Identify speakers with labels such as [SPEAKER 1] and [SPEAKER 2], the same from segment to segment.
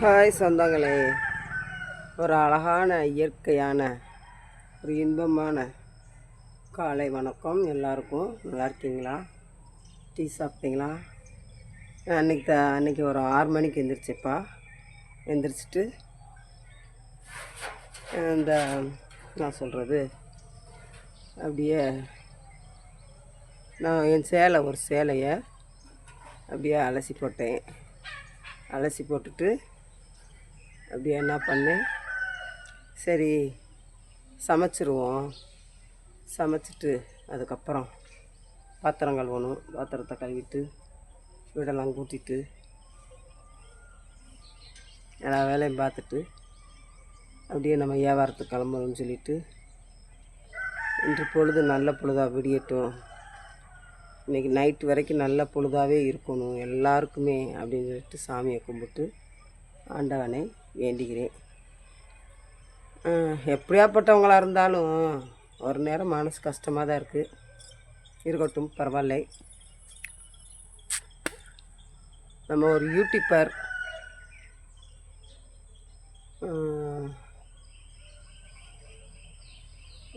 [SPEAKER 1] Hi சொந்தங்களே ஒரு அழகான இயற்கையான ஒரு இன்பமான காலை வணக்கம் எல்லாருக்கும். நல்லா இருக்கீங்களா? டீ சாப்பிட்டீங்களா? அன்றைக்கி த அன்றைக்கி ஒரு ஆறு மணிக்கு எந்திரிச்சேப்பா எந்திரிச்சிட்டு இந்த நான் சொல்கிறது அப்படியே நான் என் சேலை ஒரு சேலையை அப்படியே அலசி போட்டேன். அலசி போட்டுட்டு அப்படியே என்ன பண்ணேன் சரி சமைச்சிருவோம். சமைச்சிட்டு அதுக்கப்புறம் பாத்திரம் கழுவணும் பாத்திரத்தை கழுவிட்டு வீடெல்லாம் கூட்டிட்டு எல்லா வேலையும் பார்த்துட்டு அப்படியே நம்ம வியாபாரத்துக்கு கிளம்பணும்னு சொல்லிட்டு இன்று பொழுது நல்ல பொழுதாக விடியட்டும். இன்றைக்கி நைட் வரைக்கும் நல்ல பொழுதாகவே இருக்கணும். எல்லாருக்குமே அப்படின்னு சொல்லிட்டு சாமியை கும்பிட்டு ஆண்டவனை வேண்டிக்கிறேன். எப்படியாப்பட்டவங்களாக இருந்தாலும் ஒரு நேரம் மனசு கஷ்டமாக தான் இருக்குது இருக்கட்டும் பரவாயில்லை. நம்ம ஒரு யூடியூப்பர்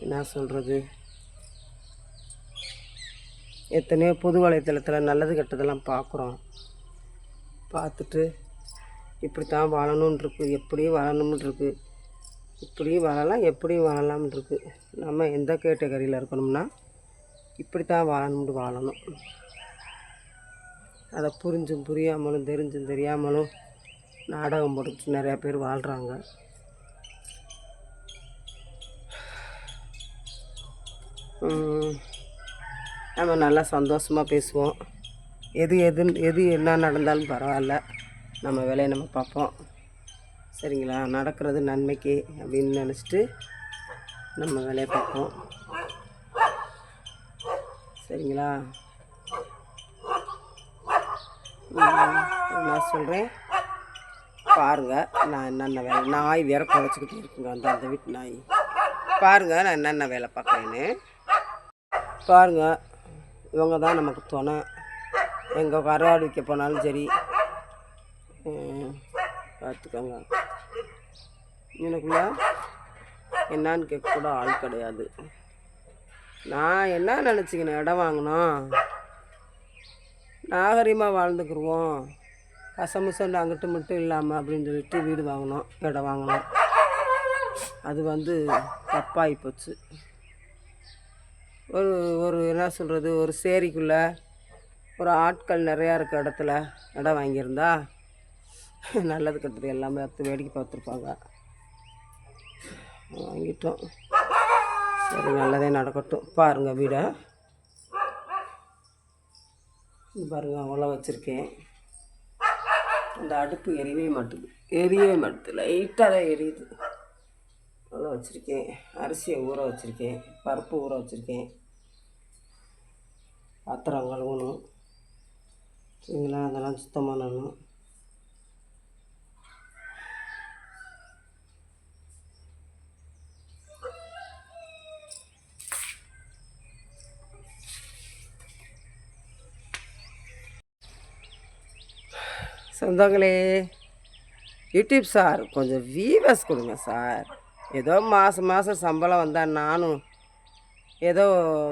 [SPEAKER 1] என்ன சொல்கிறது எத்தனையோ பொது வலைத்தளத்தில் நல்லது கெட்டதெல்லாம் பார்க்குறோம் பார்த்துட்டு இப்படி தான் வாழணும்னு இருக்குது எப்படியும் வாழணும்னு இருக்குது இப்படியும் வாழலாம் எப்படியும் வாழலாம்னு இருக்குது நம்ம எந்த கேட்டகரியில் இருக்கணும்னா இப்படி தான் வாழணும்னு வாழணும். அதை புரிஞ்சும் புரியாமலும் தெரிஞ்சும் தெரியாமலும் நாடகம் போட்டு நிறையா பேர் வாழ்கிறாங்க நம்ம நல்லா சந்தோஷமாக பேசுவோம். எது எது எது என்ன நடந்தாலும் பரவாயில்ல. நம்ம வேலையை நம்ம பார்ப்போம். சரிங்களா? நடக்கிறது நன்மைக்கு அப்படின்னு நினச்சிட்டு நம்ம வேலையை பார்ப்போம். சரிங்களா? நான் சொல்கிறேன் பாருங்கள் நான் என்னென்ன வேலை நாய் வேற குறைச்சிக்கிட்டு இருக்குங்க. அந்த அந்த வீட்டு நாய். பாருங்கள் நான் என்னென்ன வேலை பார்க்குறேன்னு. பாருங்கள் இவங்க தான் நமக்கு துணை. எங்கே கருவாடு விற்க போனாலும் சரி பார்த்துக்கோங்க. எனக்குள்ள என்னான்னு கேட்க கூட ஆள் கிடையாது. நான் என்ன நினச்சிக்கினேன் இடம் வாங்கினோம்? நாகரிகமாக வாழ்ந்துக்குருவோம். கசமுசன்னு அங்கிட்டு மட்டும் இல்லாமல் அப்படின்னு சொல்லிட்டு வீடு வாங்கினோம் இடம் வாங்கினோம். அது வந்து தப்பாகி போச்சு. ஒரு ஒரு என்ன சொல்கிறது ஒரு சேரிக்குள்ளே ஒரு ஆட்கள் நிறையா இருக்க இடத்துல இடம் வாங்கியிருந்தா நல்லது கெட்டது எல்லாமே பார்த்து வேடிக்கை பார்த்துருப்பாங்க. வாங்கிட்டோம். சரி நல்லதே நடக்கட்டும். பாருங்கள் வீடை. பாருங்கள் அவ்வளோ வச்சுருக்கேன். அந்த அடுப்பு எரியவே மாட்டுது எரியவே மாட்டுது லைட்டாக தான் எரியுது. அவ்வளோ வச்சுருக்கேன். அரிசியை ஊற வச்சுருக்கேன். பருப்பு ஊற வச்சுருக்கேன். பாத்திரம் கழுவணும். சரிங்களா அதெல்லாம் சுத்தம் சொந்தங்களே யூடியூப் சார் கொஞ்சம் வீவர்ஸ் கொடுங்க சார். ஏதோ மாதம் மாதம் சம்பளம் வந்தால் நானும் ஏதோ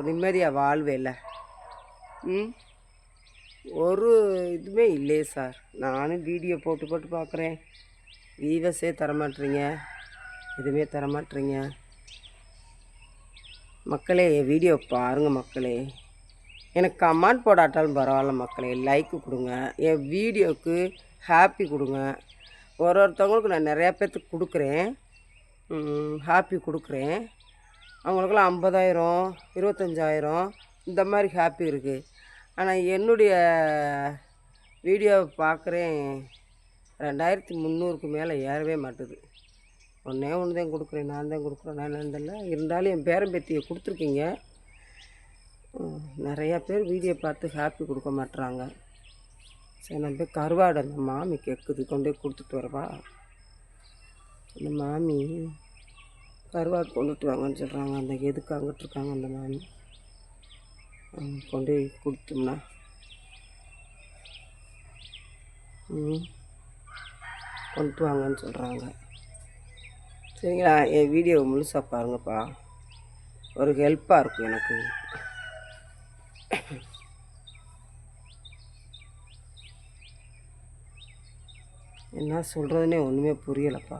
[SPEAKER 1] நிம்மதியாக வாழ்வேல. ம்? ஒரு இதுவுமே இல்லையே சார். நானும் வீடியோ போட்டு போட்டு பார்க்குறேன் வீவர்ஸே தரமாட்டுறீங்க எதுவுமே தரமாட்டுறீங்க மக்களே என் வீடியோ பாருங்கள் மக்களே. எனக்கு கமெண்ட் போடாட்டாலும் பரவாயில்ல மக்களே. லைக்கு கொடுங்க. என் வீடியோவுக்கு ஹாப்பி கொடுங்க. ஒரு ஒருத்தவங்களுக்கு நான் நிறையா பேர்த்துக்கு கொடுக்குறேன். ஹாப்பி கொடுக்குறேன். அவங்களுக்கெல்லாம் ஐம்பதாயிரம் இருபத்தஞ்சாயிரம் இந்த மாதிரி ஹாப்பி இருக்குது ஆனால் என்னுடைய வீடியோவை பார்க்குறேன். ரெண்டாயிரத்தி முந்நூறுக்கு மேலே ஏறவே மாட்டுது. ஒன்றே ஒன்று தான் கொடுக்குறேன் நான் தான் கொடுக்குறேன் நான் என்னதில்ல இருந்தாலும் என் பேரன் பேத்தியை கொடுத்துருக்கீங்க நிறையா பேர் வீடியோ பார்த்து ஹாப்பி கொடுக்க மாட்டுறாங்க சரி நான் போய் கருவாடு அந்த மாமி கேட்குது கொண்டு போய் கொடுத்துட்டு வரவா? அந்த மாமி கருவாடு கொண்டுட்டு வாங்கன்னு சொல்கிறாங்க அந்த எதுக்கு அங்கிட்டு இருக்காங்க அந்த மாமி? அவங்க கொண்டு போய் கொடுத்தோம்னா ம் கொண்டு வாங்கன்னு சொல்கிறாங்க சரிங்களா என் வீடியோவை முழுசாக பாருங்கப்பா. ஒரு ஹெல்ப்பாக இருக்கும் எனக்கு. என்ன சொல்கிறதுனே ஒன்றுமே புரியலப்பா.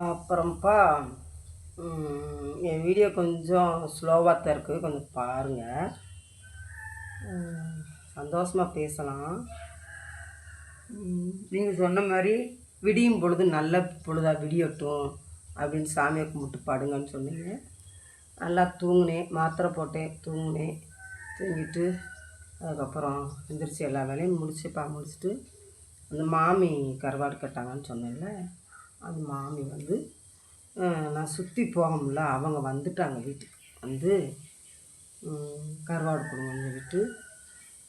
[SPEAKER 1] அப்புறம்ப்பா என் வீடியோ கொஞ்சம் ஸ்லோவாக தான் இருக்குது கொஞ்சம் பாருங்கள் சந்தோஷமாக பேசலாம். நீங்கள் சொன்ன மாதிரி விடியும் பொழுது நல்ல பொழுதாக விடியட்டும் அப்படின்னு சாமியை கும்பிட்டு பாடுங்கன்னு சொன்னீங்க. நல்லா தூங்கினேன் மாத்திரை போட்டேன் தூங்கினேன் தூங்கிட்டு அதுக்கப்புறம் எந்திரிச்சு எல்லா வேலையும் முடிச்சுப்பா முடிச்சுட்டு அந்த மாமி கருவாடு கட்டாங்கன்னு சொன்னேன்ல அந்த மாமி வந்து நான் சுற்றி போக முடியல அவங்க வந்துட்டாங்க வீட்டுக்கு. வந்து கருவாடு கருவாடு கொடுங்கன்னு சொல்லிட்டு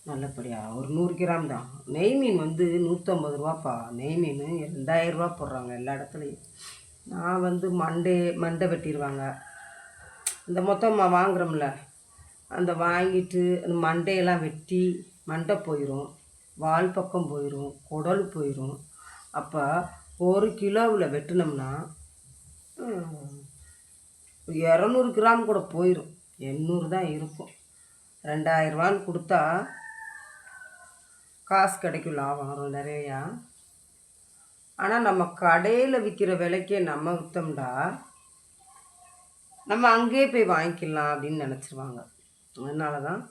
[SPEAKER 1] நல்லபடியாக ஒரு நூறு கிராம் தான். நெய் மீன் வந்து நூற்றம்பது ரூபாப்பா. நெய் மீன் ரெண்டாயிரம் ரூபா போடுறாங்க எல்லா இடத்துலையும். நான் வந்து மண்டே மண்டை வெட்டிடுவாங்க. இந்த மொத்தமாக வாங்குறோம்ல. அந்த வாங்கிட்டு அந்த மண்டையெல்லாம் வெட்டி மண்டை போயிடும் வால் பக்கம் போயிடும் குடல் போயிடும் அப்போ ஒரு கிலோவில் வெட்டினோம்னா இரநூறு கிராம் கூட போயிடும் எண்ணூறு தான் இருக்கும். ரெண்டாயிரரூவான்னு கொடுத்தா காசு கிடைக்கும் லாபம் வரும் நிறையா. ஆனால் நம்ம கடையில் விற்கிற விலைக்கே நம்ம விற்றோம்டா நம்ம அங்கேயே போய் வாங்கிக்கலாம் அப்படின்னு நினச்சிருவாங்க. அதனால தான்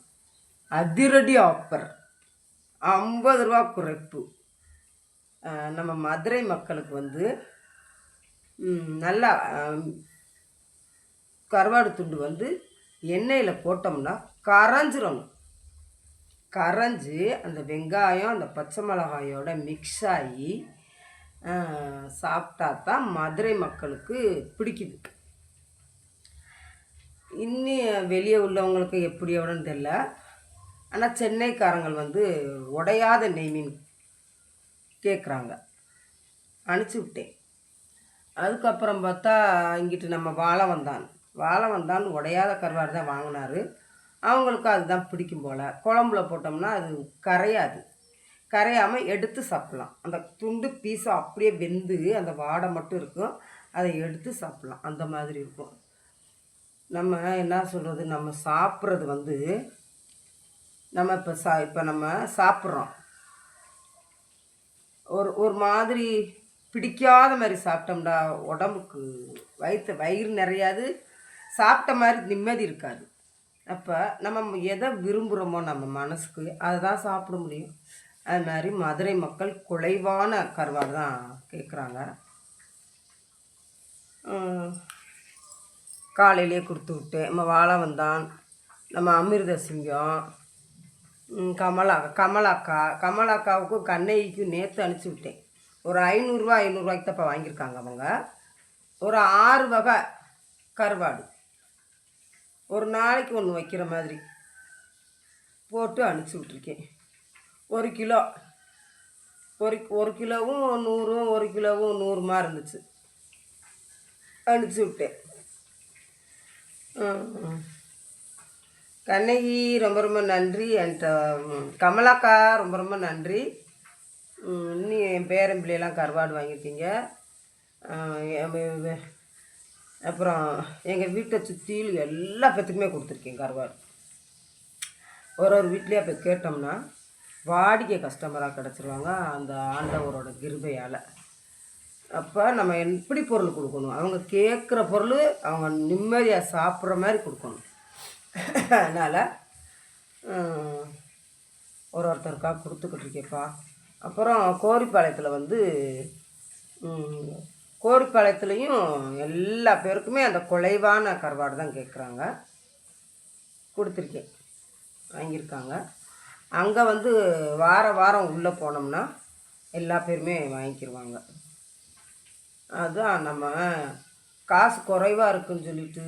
[SPEAKER 1] அதிரடி ஆஃபர் ஐம்பது ரூபா குறைப்பு. நம்ம மதுரை மக்களுக்கு வந்து நல்லா கருவாடு துண்டு வந்து எண்ணெயில் போட்டோம்னா கரைஞ்சிரணும் கரைஞ்சி அந்த வெங்காயம் அந்த பச்சை மிளகாயோட மிக்ஸ் ஆகி சாப்பிட்டா தான் மதுரை மக்களுக்கு பிடிக்குது. இன்னி வெளியே உள்ளவங்களுக்கு எப்படி எவ்வளோன்னு தெரில ஆனால் சென்னைக்காரங்கள் வந்து உடையாத நெய் மீன் கேட்குறாங்க அனுப்பிச்சி விட்டேன். அதுக்கப்புறம் பார்த்தா இங்கிட்டு நம்ம வாழை வந்தான். வாழை வந்தான் உடையாத கருவாடு தான் வாங்கினாரு. அவங்களுக்கும் அதுதான் பிடிக்கும் போல். குழம்புல போட்டோம்னா அது கரையாது. கரையாமல் எடுத்து சாப்பிட்லாம். அந்த துண்டு பீஸை அப்படியே வெந்து அந்த வாடை மட்டும் இருக்கும். அதை எடுத்து சாப்பிட்லாம். அந்த மாதிரி இருக்கும். நம்ம என்ன சொல்கிறது நம்ம சாப்பிட்றது வந்து நம்ம இப்போ சா இப்போ நம்ம சாப்பிட்றோம். ஒரு ஒரு மாதிரி பிடிக்காத மாதிரி சாப்பிட்டோம்டா உடம்புக்கு வயிற்று வயிறு நிறையாது. சாப்பிட்ட மாதிரி நிம்மதி இருக்காது. அப்போ நம்ம எதை விரும்புகிறோமோ நம்ம மனசுக்கு அதை தான் சாப்பிட முடியும். அது மாதிரி மதுரை மக்கள் குறைவான கருவாடு தான் கேட்குறாங்க காலையிலே கொடுத்து விட்டு நம்ம வாழை வந்தான் நம்ம அமிர்த சிங்கம் கமலா கமலாக்கா கமலாக்காவுக்கும் கண்ணைக்கும் நேற்று அனுப்பிச்சி விட்டேன். ஒரு ஐநூறுரூவா ஐநூறுரூவாய்க்கு தப்பா வாங்கியிருக்காங்க அவங்க. ஒரு ஆறு வகை கருவாடு. ஒரு நாளைக்கு ஒன்று வைக்கிற மாதிரி போட்டு அனுப்பிச்சி விட்ருக்கேன் ஒரு கிலோ. ஒரு ஒரு கிலோவும் நூறும் ஒரு கிலோவும் நூறுமா இருந்துச்சு. அனுப்பிச்சி விட்டேன். கண்ணகி ரொம்ப ரொம்ப நன்றி. என்கிட்ட கமலாக்கா ரொம்ப ரொம்ப நன்றி. இன்னும் என் பேரன் பிள்ளையெல்லாம் கருவாடு வாங்கியிருக்கீங்க. அப்புறம் எங்கள் வீட்டை சுற்றிலும் எல்லா பேத்துக்குமே கொடுத்துருக்கேன் கருவாடு. ஒரு ஒரு வீட்லேயே போய் கேட்டோம்னா வாடிக்கை கஸ்டமராக கிடச்சிருவாங்க அந்த ஆண்டவரோட கிருபையால். அப்போ நம்ம எப்படி பொருள் கொடுக்கணும்? அவங்க கேட்குற பொருள் அவங்க நிம்மதியாக சாப்பிட்ற மாதிரி கொடுக்கணும். அதனால் ஒரு ஒருத்தருக்காக கொடுத்துக்கிட்டு இருக்கேப்பா அப்புறம் கோரிப்பாளையத்தில் வந்து கோரிப்பாளையத்துலேயும் எல்லா பேருக்குமே அந்த குலைவான கருவாடு தான் கேட்குறாங்க. கொடுத்துருக்கேன். வாங்கியிருக்காங்க. அங்கே வந்து வார வாரம் உள்ளே போனோம்னா எல்லா பேருமே வாங்கிக்கிருவாங்க. அதுதான் நம்ம காசு குறைவாக இருக்குன்னு சொல்லிட்டு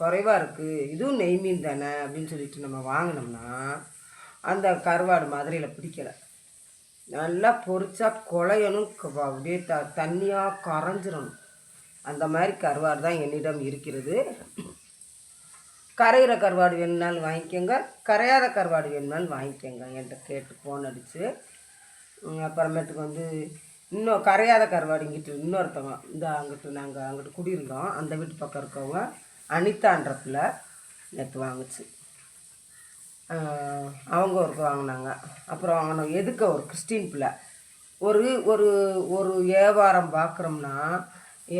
[SPEAKER 1] குறைவாக இருக்குது இதுவும் நெய் மீன் தானே அப்படின்னு சொல்லிட்டு நம்ம வாங்கினோம்னா அந்த கருவாடு மதுரையில் பிடிக்கலை. நல்லா பொறிச்சா குழையணும் அப்படியே த தண்ணியாக கரைஞ்சிடணும் அந்த மாதிரி கருவாடு தான் என்னிடம் இருக்கிறது. கரையிற கருவாடு வேணும்னாலும் வாங்கிக்கோங்க. கரையாத கருவாடு வேணும்னாலும் வாங்கிக்கோங்க என்கிட்ட கேட்டு ஃபோன் அடித்து அப்புறமேட்டுக்கு வந்து இன்னும் கரையாத கருவாடு இங்கிட்டு இன்னொருத்தவங்க இந்த அங்கிட்டு நாங்கள் அங்கிட்டு குடியிருந்தோம். அந்த வீட்டு பக்கம் இருக்கவங்க அனிதான்றப்பில் நேற்று வாங்குச்சு. அவங்க ஒரு வாங்கினாங்க. அப்புறம் வாங்கினோம். எதுக்க ஒரு கிறிஸ்டின் பிள்ளை? ஒரு ஒரு ஒரு வியாபாரம் பார்க்குறோம்னா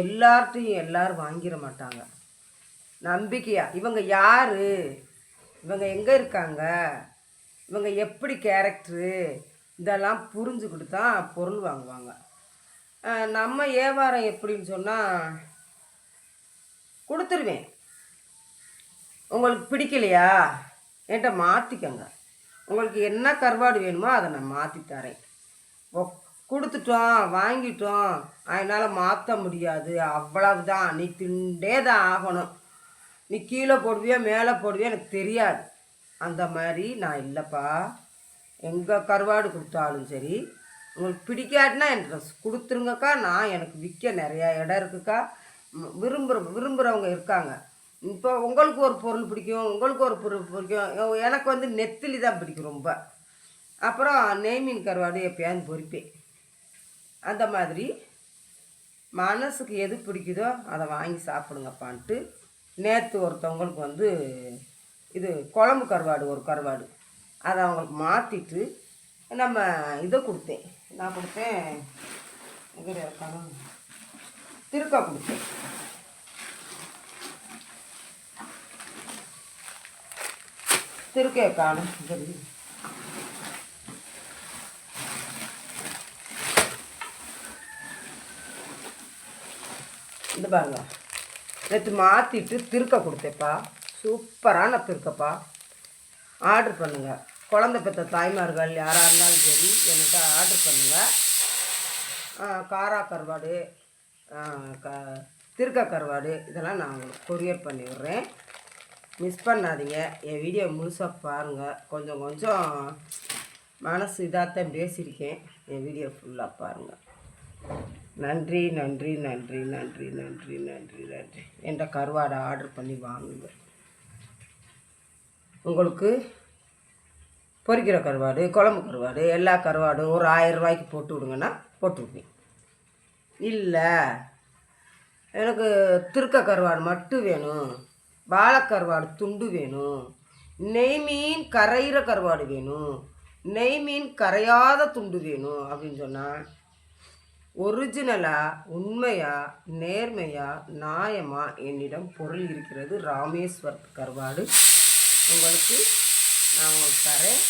[SPEAKER 1] எல்லார்ட்டையும் எல்லோரும் வாங்கிட மாட்டாங்க. நம்பிக்கையா? இவங்க யார்? இவங்க எங்கே இருக்காங்க? இவங்க எப்படி கேரக்டரு? இதெல்லாம் புரிஞ்சுக்கிட்டு தான் பொருள் வாங்குவாங்க. நம்ம வியாபாரம் எப்படின்னு சொன்னால் கொடுத்துருவேன். உங்களுக்கு பிடிக்கலையா? என்கிட்ட மாற்றிக்கங்க உங்களுக்கு என்ன கருவாடு வேணுமோ அதை நான் மாற்றி தரேன். கொடுத்துட்டோம் வாங்கிட்டோம். அதனால் மாற்ற முடியாது. அவ்வளவுதான். நீ திண்டே தான் ஆகணும். நீ கீழே போடுவியோ மேலே போடுவியோ எனக்கு தெரியாது. அந்த மாதிரி நான் இல்லைப்பா. எங்கே கருவாடு கொடுத்தாலும் சரி உங்களுக்கு பிடிக்காட்டினா எனக்கு கொடுத்துருங்கக்கா. நான் எனக்கு விற்க நிறையா இடம் இருக்குக்கா. விரும்புகிற விரும்புகிறவங்க இருக்காங்க. இப்போ உங்களுக்கு ஒரு பொருள் பிடிக்கும் உங்களுக்கு ஒரு பொருள் பிடிக்கும். எனக்கு வந்து நெத்திலி தான் பிடிக்கும் ரொம்ப. அப்புறம் நெய் மீன் கருவாடு எப்பயாவது பொறிப்பேன் அந்த மாதிரி மனசுக்கு எது பிடிக்குதோ அதை வாங்கி சாப்பிடுங்கப்பான்ட்டு நேற்று ஒருத்தவங்களுக்கு வந்து இது குழம்பு கருவாடு ஒரு கருவாடு. அதை அவங்களுக்கு மாற்றிட்டு நம்ம இதை கொடுத்தேன். நான் கொடுத்தேன் இது இருக்காங்க திருக்கா கொடுத்தேன். திருக்கையை காணும் சரி இந்த பாருங்க நேற்று மாற்றிட்டு திருக்க கொடுத்தேப்பா சூப்பரான திருக்கப்பா ஆர்டர் பண்ணுங்கள் குழந்த பெற்ற தாய்மார்கள் யாராக இருந்தாலும் சரி என்கிட்ட ஆர்டர் பண்ணுங்கள் காரா கருவாடு க திருக்க கருவாடு இதெல்லாம் நான் உங்களுக்கு கொரியர் பண்ணி விட்றேன் மிஸ் பண்ணாதீங்க. என் வீடியோ முழுசாக பாருங்கள் கொஞ்சம் கொஞ்சம் மனசு இதாகத்தான் பேசியிருக்கேன். என் வீடியோ ஃபுல்லாக பாருங்கள் நன்றி நன்றி நன்றி நன்றி நன்றி நன்றி நன்றி. என்ற கருவாடை ஆர்டர் பண்ணி வாங்குங்க. உங்களுக்கு பொரிக்கிற கருவாடு குழம்பு கருவாடு எல்லா கருவாடும் ஒரு ஆயிரம் ரூபாய்க்கு போட்டு விடுங்கன்னா போட்டு விடுவேன் இல்லை எனக்கு திருக்க கருவாடு மட்டும் வேணும். பாலக்கருவாடு துண்டு வேணும். நெய் மீன் கரையிற கருவாடு வேணும். நெய் மீன் கரையாத துண்டு வேணும் அப்படின்னு சொன்னால் ஒரிஜினலாக உண்மையாக நேர்மையாக நியாயமாக என்னிடம் பொருள் இருக்கிறது ராமேஸ்வர் கருவாடு. உங்களுக்கு நான் உங்களுக்கு தரேன்.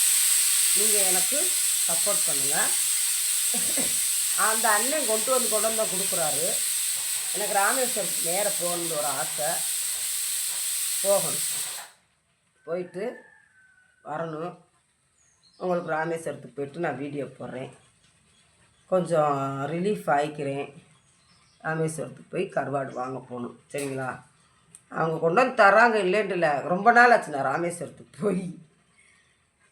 [SPEAKER 1] நீங்கள் எனக்கு சப்போர்ட் பண்ணுங்கள் அந்த அண்ணன் கொண்டு வந்து கொண்டு வந்து கொடுக்குறாரு. எனக்கு ராமேஸ்வரத்துக்கு நேராக போகணுன்னு ஒரு ஆசை. போகணும். போயிட்டு வரணும். உங்களுக்கு ராமேஸ்வரத்துக்கு போயிட்டு நான் வீடியோ போடுறேன். கொஞ்சம் ரிலீஃப் ஆகிக்கிறேன் ராமேஸ்வரத்துக்கு போய் கருவாடு வாங்க போகணும். சரிங்களா? அவங்க கொண்டு வந்து தராங்க இல்லைன்ட்டு இல்லை ரொம்ப நாள் ஆச்சு நான் ராமேஸ்வரத்துக்கு போய்.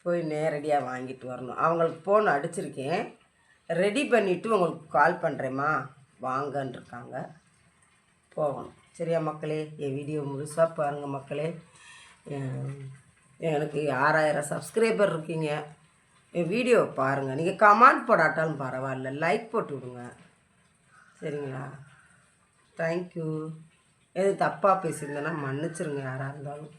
[SPEAKER 1] போய் நேரடியாக வாங்கிட்டு வரணும். அவங்களுக்கு ஃபோன் அடிச்சிருக்கேன். ரெடி பண்ணிவிட்டு உங்களுக்கு கால் பண்ணுறேம்மா வாங்கன்னு இருக்காங்க போகணும். சரியா மக்களே என் வீடியோ முழுசாக பாருங்கள் மக்களே. எனக்கு ஆறாயிரம் சப்ஸ்கிரைபர் இருக்கீங்க. என் வீடியோ பாருங்கள் நீங்கள் கமெண்ட் போடாட்டாலும் பரவாயில்ல. லைக் போட்டு விடுங்க. சரிங்களா? தேங்க்யூ எது தப்பாக பேசியிருந்தேன்னா மன்னிச்சிருங்க யாராக இருந்தாலும்.